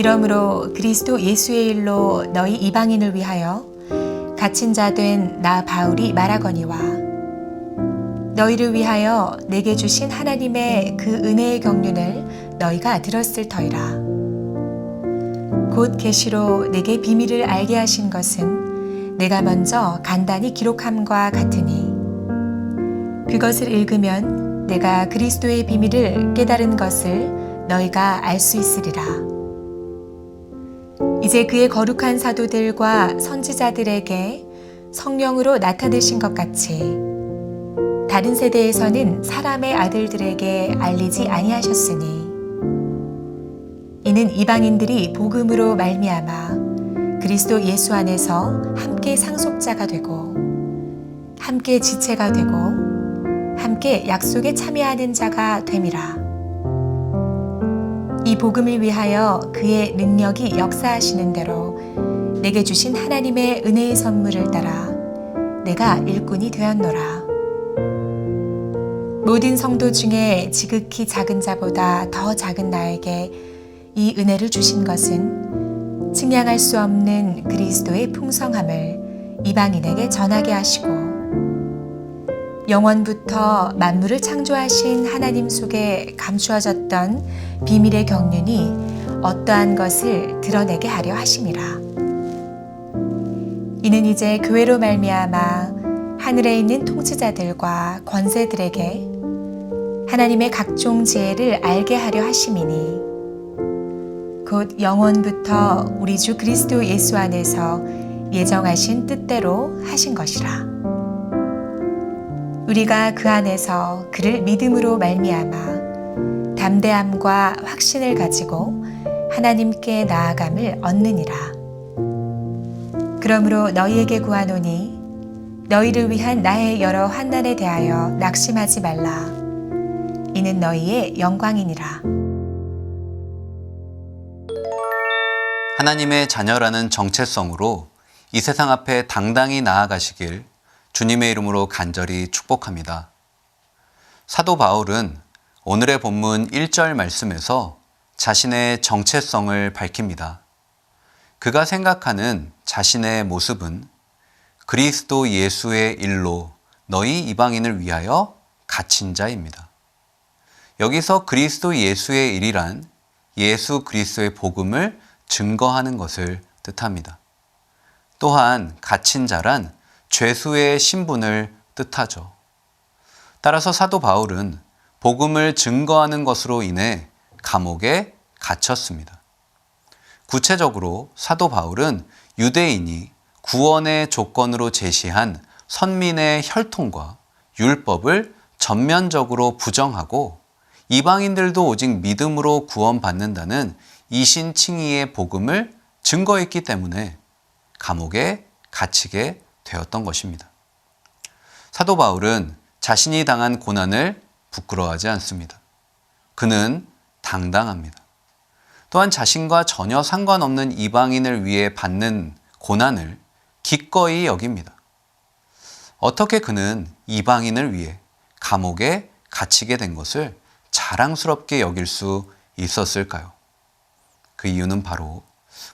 이러므로 그리스도 예수의 일로 너희 이방인을 위하여 갇힌 자 된 나 바울이 말하거니와 너희를 위하여 내게 주신 하나님의 그 은혜의 경륜을 너희가 들었을 터이라 곧 계시로 내게 비밀을 알게 하신 것은 내가 먼저 간단히 기록함과 같으니 그것을 읽으면 내가 그리스도의 비밀을 깨달은 것을 너희가 알 수 있으리라. 이제 그의 거룩한 사도들과 선지자들에게 성령으로 나타내신 것 같이 다른 세대에서는 사람의 아들들에게 알리지 아니하셨으니 이는 이방인들이 복음으로 말미암아 그리스도 예수 안에서 함께 상속자가 되고 함께 지체가 되고 함께 약속에 참여하는 자가 됨이라. 이 복음을 위하여 그의 능력이 역사하시는 대로 내게 주신 하나님의 은혜의 선물을 따라 내가 일꾼이 되었노라. 모든 성도 중에 지극히 작은 자보다 더 작은 나에게 이 은혜를 주신 것은 측량할 수 없는 그리스도의 풍성함을 이방인에게 전하게 하시고 영원부터 만물을 창조하신 하나님 속에 감추어졌던 비밀의 경륜이 어떠한 것을 드러내게 하려 하심이라. 이는 이제 교회로 말미암아 하늘에 있는 통치자들과 권세들에게 하나님의 각종 지혜를 알게 하려 하심이니 곧 영원부터 우리 주 그리스도 예수 안에서 예정하신 뜻대로 하신 것이라. 우리가 그 안에서 그를 믿음으로 말미암아 담대함과 확신을 가지고 하나님께 나아감을 얻느니라. 그러므로 너희에게 구하노니 너희를 위한 나의 여러 환난에 대하여 낙심하지 말라. 이는 너희의 영광이니라. 하나님의 자녀라는 정체성으로 이 세상 앞에 당당히 나아가시길 주님의 이름으로 간절히 축복합니다. 사도 바울은 오늘의 본문 1절 말씀에서 자신의 정체성을 밝힙니다. 그가 생각하는 자신의 모습은 그리스도 예수의 일로 너희 이방인을 위하여 갇힌 자입니다. 여기서 그리스도 예수의 일이란 예수 그리스도의 복음을 증거하는 것을 뜻합니다. 또한 갇힌 자란 죄수의 신분을 뜻하죠. 따라서 사도 바울은 복음을 증거하는 것으로 인해 감옥에 갇혔습니다. 구체적으로 사도 바울은 유대인이 구원의 조건으로 제시한 선민의 혈통과 율법을 전면적으로 부정하고 이방인들도 오직 믿음으로 구원받는다는 이신칭의의 복음을 증거했기 때문에 감옥에 갇히게 되었던 것입니다. 사도 바울은 자신이 당한 고난을 부끄러워하지 않습니다. 그는 당당합니다. 또한 자신과 전혀 상관없는 이방인을 위해 받는 고난을 기꺼이 여깁니다. 어떻게 그는 이방인을 위해 감옥에 갇히게 된 것을 자랑스럽게 여길 수 있었을까요? 그 이유는 바로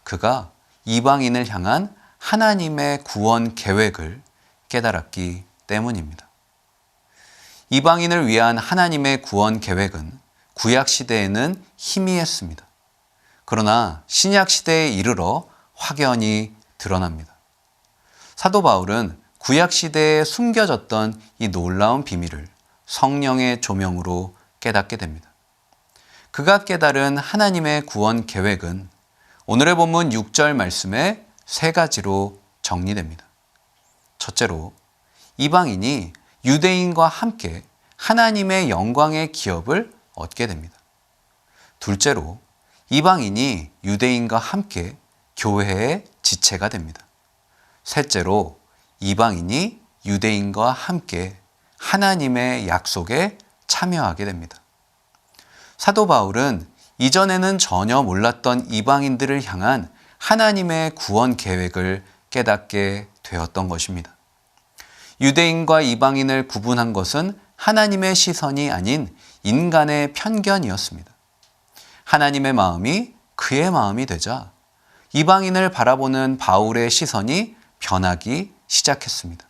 그가 이방인을 향한 하나님의 구원 계획을 깨달았기 때문입니다. 이방인을 위한 하나님의 구원 계획은 구약 시대에는 희미했습니다. 그러나 신약 시대에 이르러 확연히 드러납니다. 사도 바울은 구약 시대에 숨겨졌던 이 놀라운 비밀을 성령의 조명으로 깨닫게 됩니다. 그가 깨달은 하나님의 구원 계획은 오늘의 본문 6절 말씀에 세 가지로 정리됩니다. 첫째로 이방인이 유대인과 함께 하나님의 영광의 기업을 얻게 됩니다. 둘째로 이방인이 유대인과 함께 교회의 지체가 됩니다. 셋째로 이방인이 유대인과 함께 하나님의 약속에 참여하게 됩니다. 사도 바울은 이전에는 전혀 몰랐던 이방인들을 향한 하나님의 구원 계획을 깨닫게 되었던 것입니다. 유대인과 이방인을 구분한 것은 하나님의 시선이 아닌 인간의 편견이었습니다. 하나님의 마음이 그의 마음이 되자 이방인을 바라보는 바울의 시선이 변하기 시작했습니다.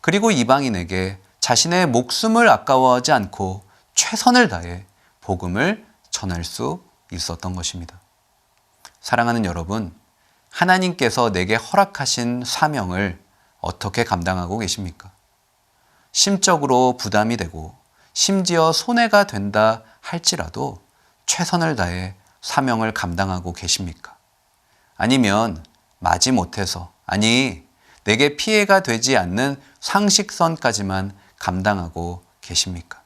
그리고 이방인에게 자신의 목숨을 아까워하지 않고 최선을 다해 복음을 전할 수 있었던 것입니다. 사랑하는 여러분, 하나님께서 내게 허락하신 사명을 어떻게 감당하고 계십니까? 심적으로 부담이 되고 심지어 손해가 된다 할지라도 최선을 다해 사명을 감당하고 계십니까? 아니면 마지 못해서, 아니, 내게 피해가 되지 않는 상식선까지만 감당하고 계십니까?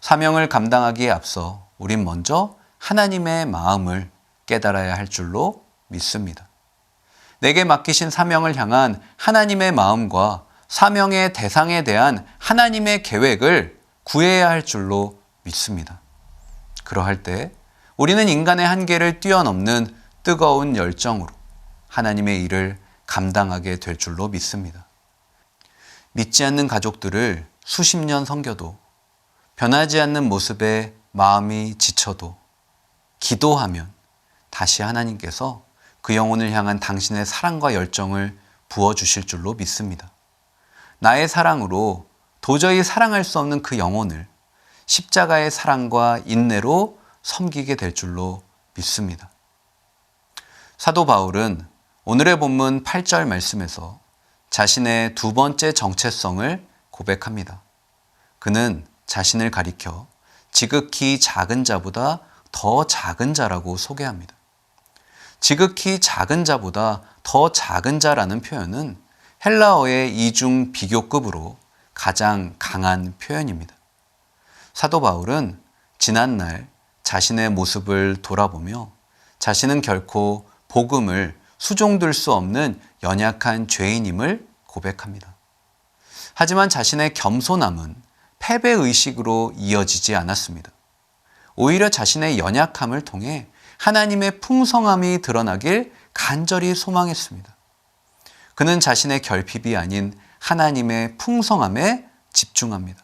사명을 감당하기에 앞서 우린 먼저 하나님의 마음을 깨달아야 할 줄로 믿습니다. 내게 맡기신 사명을 향한 하나님의 마음과 사명의 대상에 대한 하나님의 계획을 구해야 할 줄로 믿습니다. 그러할 때 우리는 인간의 한계를 뛰어넘는 뜨거운 열정으로 하나님의 일을 감당하게 될 줄로 믿습니다. 믿지 않는 가족들을 수십 년 섬겨도 변하지 않는 모습에 마음이 지쳐도 기도하면 다시 하나님께서 그 영혼을 향한 당신의 사랑과 열정을 부어주실 줄로 믿습니다. 나의 사랑으로 도저히 사랑할 수 없는 그 영혼을 십자가의 사랑과 인내로 섬기게 될 줄로 믿습니다. 사도 바울은 오늘의 본문 8절 말씀에서 자신의 두 번째 정체성을 고백합니다. 그는 자신을 가리켜 지극히 작은 자보다 더 작은 자라고 소개합니다. 지극히 작은 자보다 더 작은 자라는 표현은 헬라어의 이중 비교급으로 가장 강한 표현입니다. 사도 바울은 지난날 자신의 모습을 돌아보며 자신은 결코 복음을 수종들 수 없는 연약한 죄인임을 고백합니다. 하지만 자신의 겸손함은 패배의식으로 이어지지 않았습니다. 오히려 자신의 연약함을 통해 하나님의 풍성함이 드러나길 간절히 소망했습니다. 그는 자신의 결핍이 아닌 하나님의 풍성함에 집중합니다.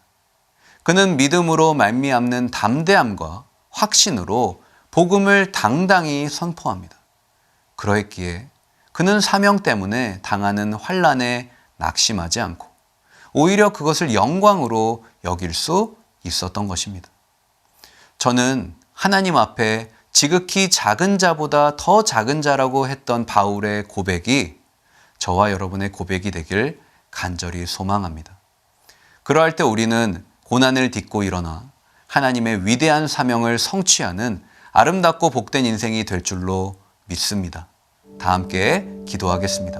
그는 믿음으로 말미암는 담대함과 확신으로 복음을 당당히 선포합니다. 그러했기에 그는 사명 때문에 당하는 환란에 낙심하지 않고 오히려 그것을 영광으로 여길 수 있었던 것입니다. 저는 하나님 앞에 지극히 작은 자보다 더 작은 자라고 했던 바울의 고백이 저와 여러분의 고백이 되길 간절히 소망합니다. 그러할 때 우리는 고난을 딛고 일어나 하나님의 위대한 사명을 성취하는 아름답고 복된 인생이 될 줄로 믿습니다. 다 함께 기도하겠습니다.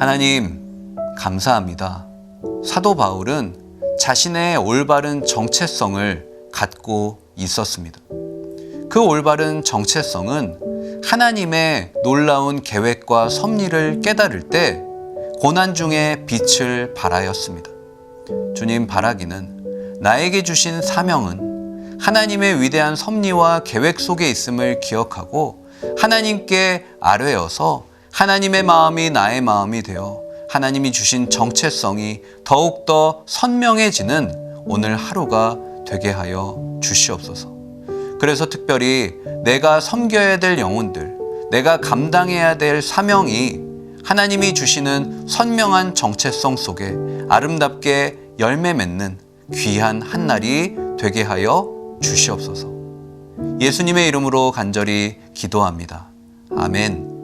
하나님, 감사합니다. 사도 바울은 자신의 올바른 정체성을 갖고 있었습니다. 그 올바른 정체성은 하나님의 놀라운 계획과 섭리를 깨달을 때 고난 중에 빛을 발하였습니다. 주님 바라기는 나에게 주신 사명은 하나님의 위대한 섭리와 계획 속에 있음을 기억하고 하나님께 아뢰어서 하나님의 마음이 나의 마음이 되어 하나님이 주신 정체성이 더욱더 선명해지는 오늘 하루가 되게 하여 주시옵소서. 그래서 특별히 내가 섬겨야 될 영혼들, 내가 감당해야 될 사명이 하나님이 주시는 선명한 정체성 속에 아름답게 열매 맺는 귀한 한 날이 되게 하여 주시옵소서. 예수님의 이름으로 간절히 기도합니다. 아멘.